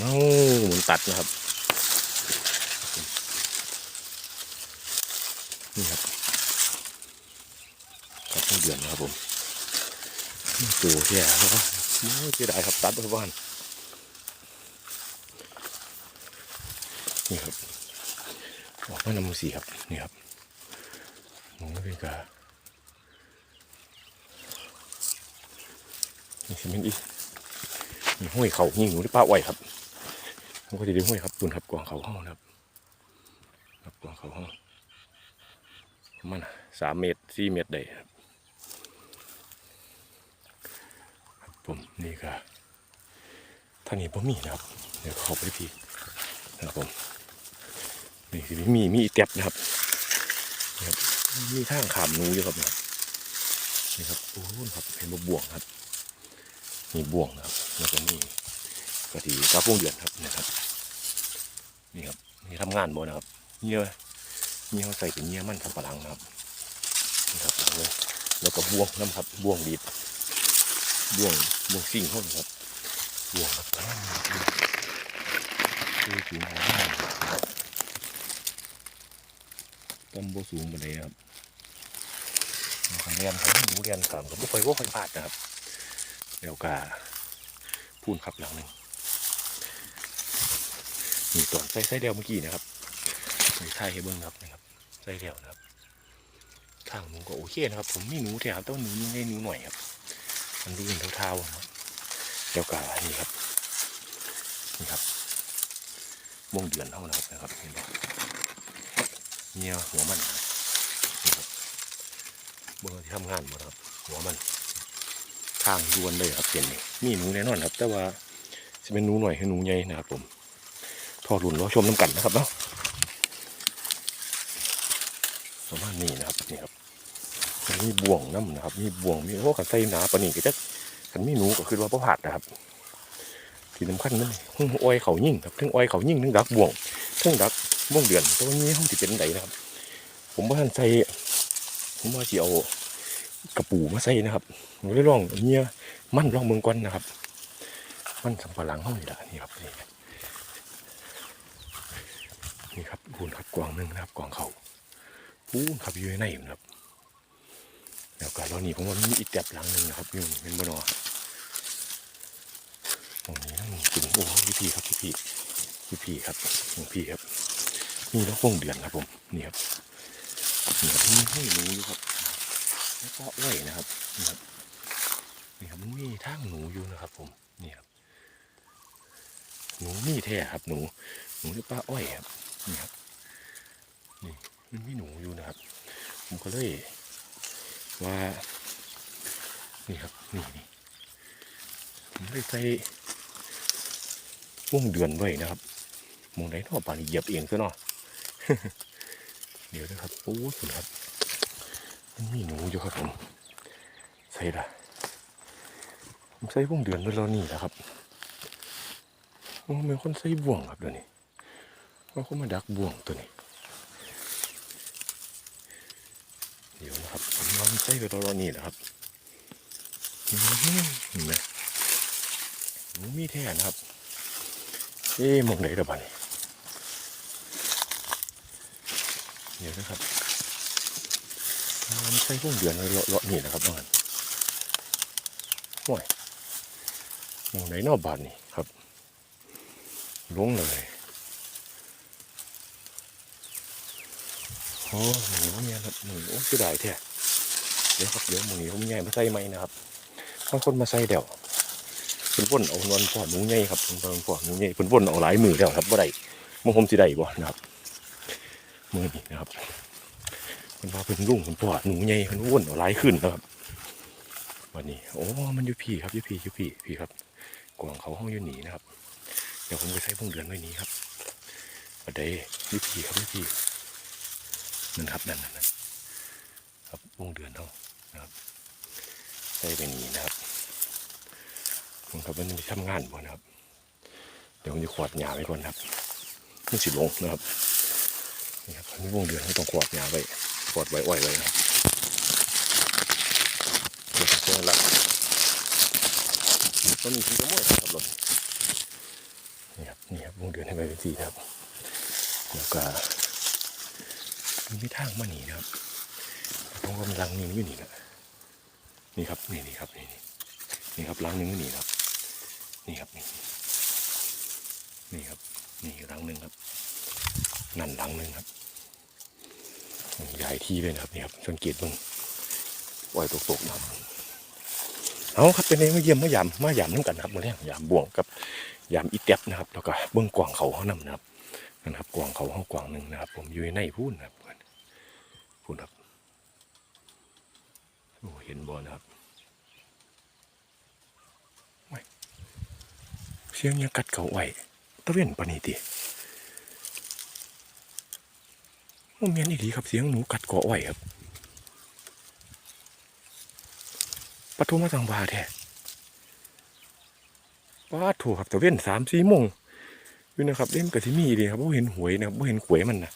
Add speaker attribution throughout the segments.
Speaker 1: เอ้าหมุนตัดนะครับ นี่ครับตัดเดือนนะครับผมตัวเที่ยแล้วก็โอ้ยเสียดายครับตัดไปบ้านนี่ครับออกมานำมือสีครับ นี่ครับหมูเป็นกานี่สิเป็นอีกมีห้วยเขายิงหนูที่ป้าไหวครับ มันก็จะได้ห้วยครับตุนครับกวางเขาห้องนะครับครับกวางเขาห้องมันสามเมตรสี่เมตรได้ครับครับผมนี่ก็ท่านี้ผมมีนะครับ เดี๋ยวเข้าไปพี่นะครับผมนี่สิมีมีเต็บนะครับนี่ครับมีทางขามนูอยู่ครับนี่ยนี่ครับโอ้โหครับเห็นบ่บ่วงครับ มีบ่วงนะครับแล้วก็มี กะทิกระพงเดือนครับนะครับ นี่ครับนี่ทำงานบ่นะครับเยอะเงี้ยวใส่เป็นเงี้ยมันทำปลังนะครับนะครับเลยแล้วก็บ่วงน้ำครับบ่วงดีดบ่วงบ่วงสิ่งเขานะครับบ่วงครับคือสูงหัวหน้าต้มโบสูงบันไดครับขันเรียนครับหมูเรียนสามกับบุคอยว่าคอยพลาดนะครับเดี๋ยวกาพูนขับหลังหนึ่ง นี่ตอนใส่ใส่เดียวเมื่อกี้นะครับใส่ไทยให้เบิ้งครับนะครับใส่เดียวนะครับทางหนูก็โอเคนะครับ ผมมีหนูแถวต้นหนูนี่ให้หนูหน่อยครับ มันดูเป็นเท้าๆนะครับเดี๋ยวกานี่ครับนี่ครับวงเดือนเท่านะครับนะครับเห็นไหมเงี้ยหัวมันนะครับนี่ครับเบิ้งที่ทำงานหมดครับ หัวมันทางดวนเลยครับเปลี่ยนนี่มีหนูแน่นอนครับ แต่ว่าจะเป็นหนูหน่อยให้หนูใหญ่นะครับผม อรุ่นรอชมน้ำกันนะครับเนาะประมาณนี้นะครับนี่ครับมีบ่วงน้ำนะครับ มีบ่วงมีโอ้ขันไส้หนาปนี่ก็จะขันมีหนูก็คือว่าประผัดนะครับที่สำคัญมันหุ้งอ้อยเขายิ่งครับทั้งอ้อยเขายิ่งทั้งดักบ่วงทั้งดักบ่วงเดือนแต่ว่านี้ห้องที่เป็นไดนะครับ ผมว่าท่านใส่ผมว่าจะเอากระปูมาใส่นะครับผมได้ลองเนี้ยมันลองเมืองก่อนนะครับ มันสำปะหลังห้องนี่แหละนี่ครับนี่ นี่ครับพูนครับกวางหนึ่งนะครับกวางเขาพูนขับอยู่ในอยู่นะครับแล้วก็ตอนนี้ผมว่ามีอีกแจ็บหลังหนึ่งนะครับอยู่เป็นบนอตรงนี้นั่งถึงโอ้พี่พี่ครับพี่พี่พี่พี่ครับพี่พี่ครับนี่แล้วพงเดือนครับผมนี่ครับนี่ครับมีให้หนูอยู่ครับแล้วก็อ้อยนะครับนี่ครับนี่ครับมันมีทางหนูอยู่นะครับ ผมนี่ครับหนูมีแท้ครับหนูหนูที่ป้าอ้อยครับ นี่ครับนี่มันมีหนูอยู่นะครับ ผมก็เลยว่า นี่ครับ นี่นี่ผมเลยใส่วงเดือนไว้นะครับมองไหนท่อป่านนี้เหยียบเองซะเนาะเดี๋ยวนะครับโอ้สุดครับ มันมีหนูอยู่ครับผมใส่ละผมใส่วงเดือนไว้แล้วนี่แหละครับโอ้มีคนใส่บ่วงครับเดี๋ยวนี้ ว่าเขามาดักบ่วงตัวนี้ เดี๋ยวนะครับผมลองใส่ไปตอนนี้นะครับเห็นไหมหนูมีแท่นะครับ เอ๊ะมองไหนระบาดนี่เดี๋ยวนะครับมันใส่พวกเดือนเลยเลาะๆนี่นะครับบ้านห่วยมองไหนนอกบานนี่ครับลงเลย โอ้หมูเนี่ยครับหมูโอ้เสียดายแท้เดี๋ยวครับเดี๋ยวหมูผมใหญ่มาใส่ไหมนะครับบางคนมาใส่เดี๋ยวเพิ่นว่นเอานอนปอดหมูใหญ่ครับเพิ่นว่นปอดหมูใหญ่เพิ่นว่นเอาหลายมือแล้วครับบ่ได้มงผมสิได้บ่นะครับมือนี้นะครับเพิ่นว่าเพิ่นลุงเพิ่นปอดหมูใหญ่เพิ่นว่นเอาหลายขึ้นนะครับวันนี้โอ้มันอยู่พี่ครับอยู่พี่อยู่พี่พี่ครับกวางเขาห้องอยู่หนีนะครับเดี๋ยวผมไปใส่พวงเดือนไว้นี้ครับบัดใดอยู่พี่ครับอยู่พี่ นั่นครับนั่นนั่นครับวงเดือนเท่านะครับใส่เป็นนี้นะครับผมครับมันจะทำงานบ่นะครับ เดี๋ยวผมจะขวดหยาไว้ก่อนครับไม่สิลงนะครับนี่ครับนนี้วงเดือนต้องขวดหยาไว้ขวดไว้อ้อยไว้นะครับเดี๋ยวจะละต้นนี้คือจะมั่วครับรถนี่ครับนี่ครับวงเดือนให้ไปเป็นสีครับแล้วก็ มันมีทางมาหนีนะครับผมกำลังนี่มันอยู่นี่แหละนี่ครับนี่นี่ครับนี่นี่นี่ครับหลังหนึงอยู่นี่ครับ นี่ครับนี่นี่ครับนี่หลังหนึ่งครับ นั่นหลังหนึ่งครับใหญ่ที่เลยนะครับนี่ครับสังเกตบิ่งปล่อยตกๆนะครับเอาครับเป็นเองมาเยี่ยมมายามมายามน้ำกันครับมาเรียกยามบ่วงกับยามอีแตบนะครับ แล้วก็เบื้องกวางเขาเขานำนะครับนั่นครับกวางเขาเขากวางหนึ่งนะครับ ผมอยู่ในพูนนะครับ พูนครับโอ้เห็นบอนะครับเสียงยังกัดเขาไหวตะเวนปานนีติโอ้เมียนอีดีครับเสียงหนูกัดเกาะไหวครับปะทุมาสังวาแท้ป้าถูกครับต่เวนสามสี่โมงอยู่นะครับเล่นกับที่มีดีครับว่าเห็นหวยนะครับว่าเห็นขวยมันนะ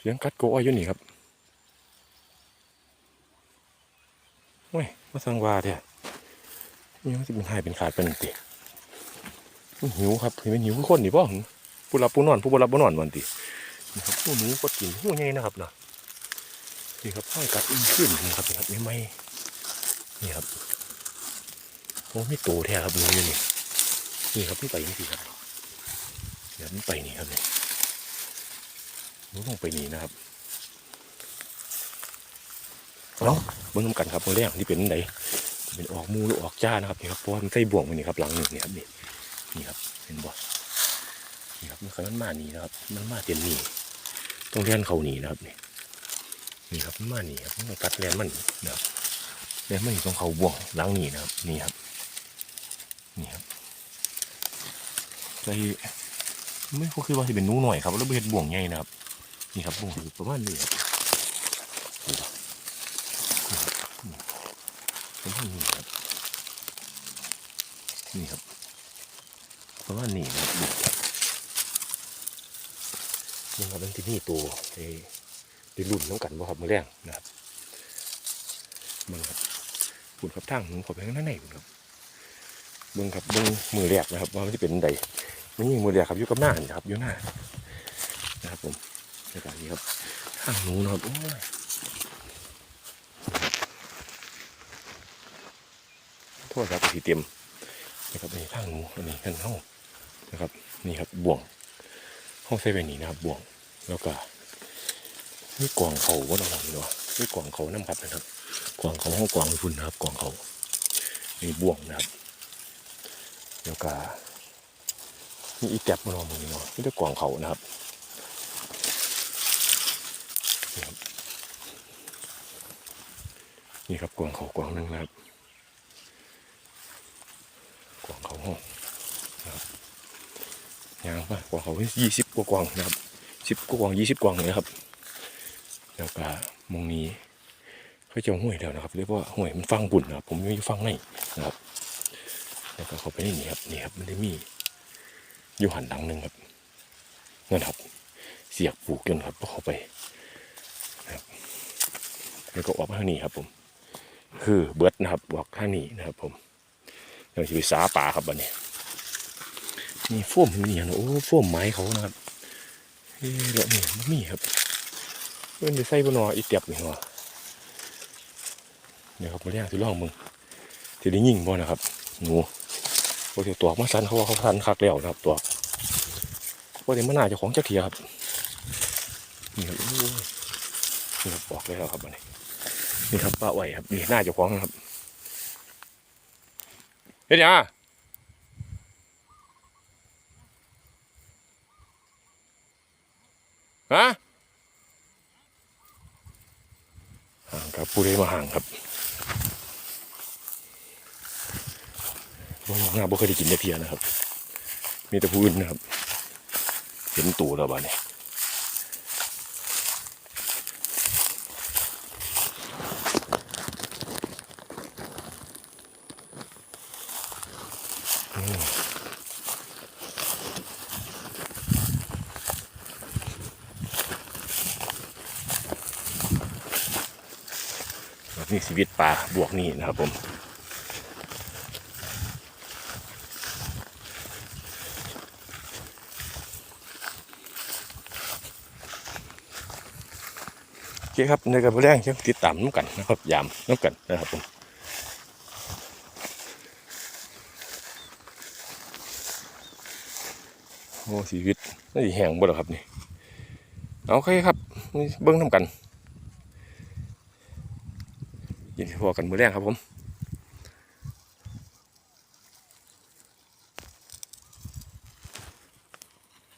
Speaker 1: เสียงกัดเกาะอ้อยอยู่นี่ครับโอ้ยมาสังวาแท้นี่มันจะเป็นหายเป็นขาดเป็นติมันหิวครับเห็นมันหิวคือคนนี่ป่ะผู้รับผู้นอนผู้บรับผู้นอนวันตินี่ครับผู้หนูก็กินผู้ใหญ่นะครับนะนี่ครับห้อยกัดอินขึ้นนะครับนี่ครับไม่ไม่นี่ครับโอ้ไม่โตแท้ครับหนูอยู่นี่นี่ครับไม่ไปนี่สิครับเดี๋ยวมันไปนี่ครับนี่ หนูต้องไปนี่นะครับเอาเบิ่งน้ำกันครับเมื่อแรกที่เป็นไหนเป็นออกมูหรือออกจ้านะครับนี่ครับเพราะว่ามันใส่บ่วงมันนี่ครับหลังหนึ่งนี่ครับนี่นี่ครับเห็นบ่นี่ครับมันเคยมันมานี่นะครับ มันมาเต็มนี่ต้องเลียนเขาหนีนะครับนี่นี่ครับมาหนีครับมันกัดแลนมันนีนะครับแลนมันอยู่ตรงเขาบ่วงหล้างหนีนะครับ นี่ครับนี่ครับใจไม่ก็คือว่าจะเป็นนู้หน่อยครับแล้วไปเห็นบ่วงใหญ่นะครับ นี่ครับบ่วงอยู่ประมาณนี้ครับนี่ครับนี่ประมาณนี้ครับ นี่ครับประมาณนี้นะครับนี่ครับมันที่นี่ตัวไอ้ที่รุ่นน้องกันบ่ครับมือแรงนะครับมึงครับคุณครับทางหนูขอไปข้างหน้าไหนคุณครับเบิ่งครับเบิ่งมือแรกนะครับ ว่ามันจะเป็นใดมันยิงมือแรกครับอยู่กับหน้าครับอยู่หน้านะครับผม ในการนี้ครับทางหนูนะครับโอ้ยโทษครับสีเต็มนะครับนี่ทางหนูอันนี้กันเท่านะครับนี่ครับบ่วงห้องเซเว่นนี่นะครับบ่วงแล้วก็มีกวางเขาว่าเราเนาะมีกวางเขาน้ำครับนะครับ กวางเขาห้องกวางฝุ่นนะครับ กวางเขามีบ่วงนะครับแล้วก็มีอีแตบมาลองมือเนาะนี่ด้วยกวางเขานะครับ นี่ครับกวางเขากวางหนึงนะครับกวางเขาห้องยางมากกว่าเขายี่สิบกว่ากวางนะครับสิบกว่ากวางยี่สิบกวางเลยครับแล้วก็มงนี้เขาจะห้วยแล้วนะครับเรียกว่าห้วยมันฟังบุญนะครับ ผมไม่ฟังในนะครับ แล้วก็เขาไปนี่ครับนี่ครับมันได้มีอยู่หันหลังหนึ่งครับนั่นครับ เสียกปลูกกันครับก็เข้าไป แล้วก็ออกมาทางนี้ครับผม คือเบิร์ดนะครับออกทางนี้นะครับ ผมเดี๋ยวจะไปสาป่าครับบันนี้นี่โฟมอยู่นี่นะโอ้โฟมไม้เขานะครับเฮ้ยแล้วนี่มันมีครับเพื่อนไปใส่บนนออีเตียบนี่หัวเดี๋ยวครับมาเรียกสิลองมึงจะได้ยิงบ่นะครับหนูโอ้เดี๋ยวตัวมาสันเขาว่าเขาสันคักแล้วนะครับ ตัวโอ้เดี๋ยวมันน่าจะของเจ้าเทียครับนี่ครับ นี่ครับบอกแล้วครับอันนี้นี่ครับป้าไหวครับนี่หน่าจะของครับเฮ็ดหยังฮะห่างครับผู้ใดมาห่างครับบ่งาบ่เคยได้กินได้เพียนะครับ มีแต่ผู้อื่นนะครับ เห็นตูแล้วบ้านี้ นี่ชีวิตปลาบวกนี่นะครับผมโอเคครับในกับแรงยังติดตามน้ำกันนะครับยามน้ำกันนะครับผมโอ้ชีวิตนี่แห้งบ่หรอครับนี่เอาโอเคครับเบิ้งน้ำกัน นดีพอกันมือแรกครับผม